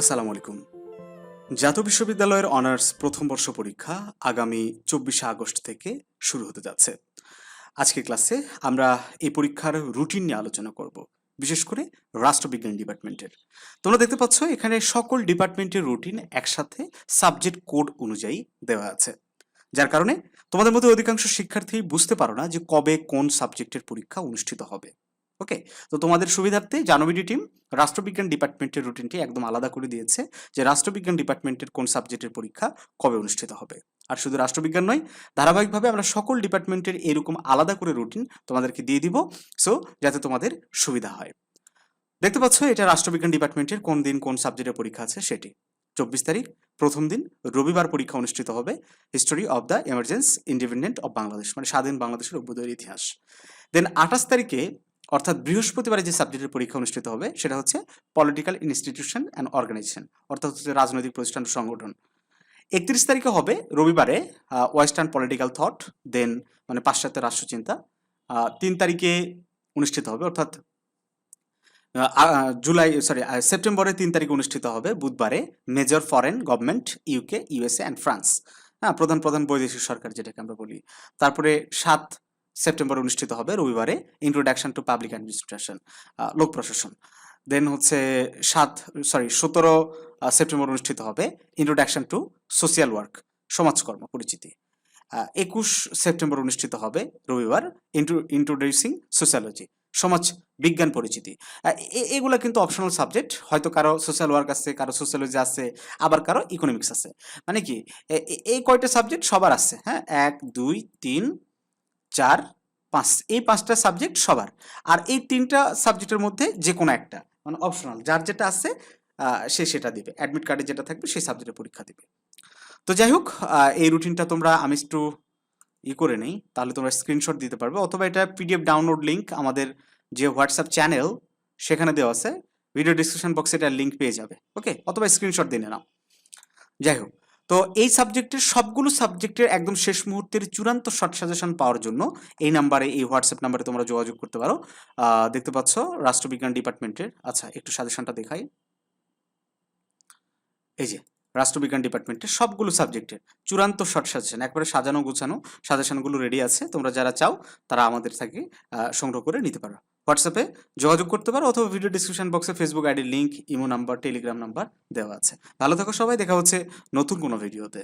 আসসালামু আলাইকুম। জাতীয় বিশ্ববিদ্যালয়ের অনার্স প্রথম বর্ষ পরীক্ষা আগামী চব্বিশে আগস্ট থেকে শুরু হতে যাচ্ছে। আজকে ক্লাসে আমরা এই পরীক্ষার রুটিন নিয়ে আলোচনা করব, বিশেষ করে রাষ্ট্রবিজ্ঞান ডিপার্টমেন্টের। তোমরা দেখতে পাচ্ছ, এখানে সকল ডিপার্টমেন্টের রুটিন একসাথে সাবজেক্ট কোড অনুযায়ী দেওয়া আছে। যার কারণে তোমাদের মধ্যে অধিকাংশ শিক্ষার্থী বুঝতে পারো না যে কবে কোন সাবজেক্টের পরীক্ষা অনুষ্ঠিত হবে। ওকে তো তোমাদের সুবিধার্থে জানবিডি টিম রাষ্ট্রবিজ্ঞান ডিপার্টমেন্টের রুটিনটি একদম আলাদা করে দিয়েছে যে রাষ্ট্রবিজ্ঞান ডিপার্টমেন্টের কোন সাবজেক্টের পরীক্ষা কবে অনুষ্ঠিত হবে। আর শুধু রাষ্ট্রবিজ্ঞান নয়, ধারাবাহিকভাবে আমরা সকল ডিপার্টমেন্টের এরকম আলাদা করে রুটিন তোমাদেরকে দিয়ে দিব সো যাতে তোমাদের সুবিধা হয়। দেখতে পাচ্ছ, এটা রাষ্ট্রবিজ্ঞান ডিপার্টমেন্টের কোন দিন কোন সাবজেক্টের পরীক্ষা আছে সেটি। চব্বিশ তারিখ, প্রথম দিন, রবিবার পরীক্ষা অনুষ্ঠিত হবে history of the emergence independent of Bangladesh মানে স্বাধীন বাংলাদেশের অভ্যুদয়ের ইতিহাস। দেন আঠাশ তারিখে অর্থাৎ বৃহস্পতিবারে যে সাবজেক্টের পরীক্ষা অনুষ্ঠিত হবে, সেটা হচ্ছে পলিটিক্যাল ইনস্টিটিউশন অ্যান্ড অর্গানাইজেশন অর্থাৎ হচ্ছে রাজনৈতিক প্রতিষ্ঠান সংগঠন। একত্রিশ তারিখে হবে রবিবারে ওয়েস্টার্ন পলিটিক্যাল থট দেন মানে পাশ্চাত্য রাষ্ট্রচিন্তা। তিন তারিখে অনুষ্ঠিত হবে, অর্থাৎ জুলাই সরি সেপ্টেম্বরে তিন তারিখে অনুষ্ঠিত হবে, বুধবারে major foreign government UK USA and France হ্যাঁ প্রধান প্রধান বৈদেশিক সরকার যেটাকে আমরা বলি। তারপরে সাত সেপ্টেম্বর অনুষ্ঠিত হবে, রবিবারে ইন্ট্রোডাকশন টু পাবলিক অ্যাডমিনিস্ট্রেশন লোক প্রশাসন। দেন হচ্ছে সাত সরি সতেরো সেপ্টেম্বর অনুষ্ঠিত হবে ইন্ট্রোডাকশন টু সোশিয়াল ওয়ার্ক সমাজকর্ম পরিচিতি। একুশ সেপ্টেম্বর অনুষ্ঠিত হবে রবিবার ইন্ট্রো ইন্ট্রোডিউসিং সোশ্যালজি সমাজ বিজ্ঞান পরিচিতি। এগুলা কিন্তু অপশনাল সাবজেক্ট হয়তো কারও সোশ্যাল ওয়ার্ক আছে, কারও সোশ্যালজি আছে, আবার কারও ইকোনমিক্স আছে। মানে কি এই কয়টা সাবজেক্ট সবার আছে হ্যাঁ? এক, দুই, তিন চার, পাঁচ। এই পাঁচটা সাবজেক্ট সবার। আর এই তিনটা সাবজেক্টের মধ্যে যে কোনো একটা মানে অপশনাল যার যেটা আছে সে সেটা দিবে। অ্যাডমিট কার্ডে যেটা থাকবে, সেই সাবজেক্টের পরীক্ষা দিবে। তো যাই হোক এই রুটিনটা তোমরা আমি একটু ই করে নেই, তাহলে তোমরা স্ক্রিনশট দিতে পারবে। অথবা এটা পিডিএফ ডাউনলোড লিঙ্ক আমাদের যে হোয়াটসঅ্যাপ চ্যানেল সেখানে দেওয়া আছে। ভিডিও ডিসক্রিপশন বক্সে এটার লিঙ্ক পেয়ে যাবে। ওকে অথবা স্ক্রিনশট দিয়ে নাও। যাই হোক। তো এই সাবজেক্টের সবগুলো সাবজেক্টের একদম শেষ মুহূর্তের চূড়ান্ত শর্ট সাজেশন পাওয়ার জন্য এই নাম্বারে এই হোয়াটসঅ্যাপ নাম্বারে তোমরা যোগাযোগ করতে পারো। দেখতে পাচ্ছ রাষ্ট্রবিজ্ঞান ডিপার্টমেন্টের আচ্ছা একটু সাজেশনটা দেখাই। এই যে, রাষ্ট্রবিজ্ঞান ডিপার্টমেন্টের সবগুলো সাবজেক্টের চূড়ান্ত শর্ট সাজেশন একবারে সাজানো গোছানো সাজেশনগুলো রেডি আছে। তোমরা যারা চাও, তারা আমাদের থেকে সংগ্রহ করে নিতে পারো। হোয়াটসঅ্যাপে যোগাযোগ করতে পারো অথবা ভিডিও ডিসক্রিপশন বক্সে ফেসবুক আইডির link imo number Telegram number দেওয়া আছে। ভালো থাকো সবাই, দেখা হচ্ছে নতুন কোনো ভিডিওতে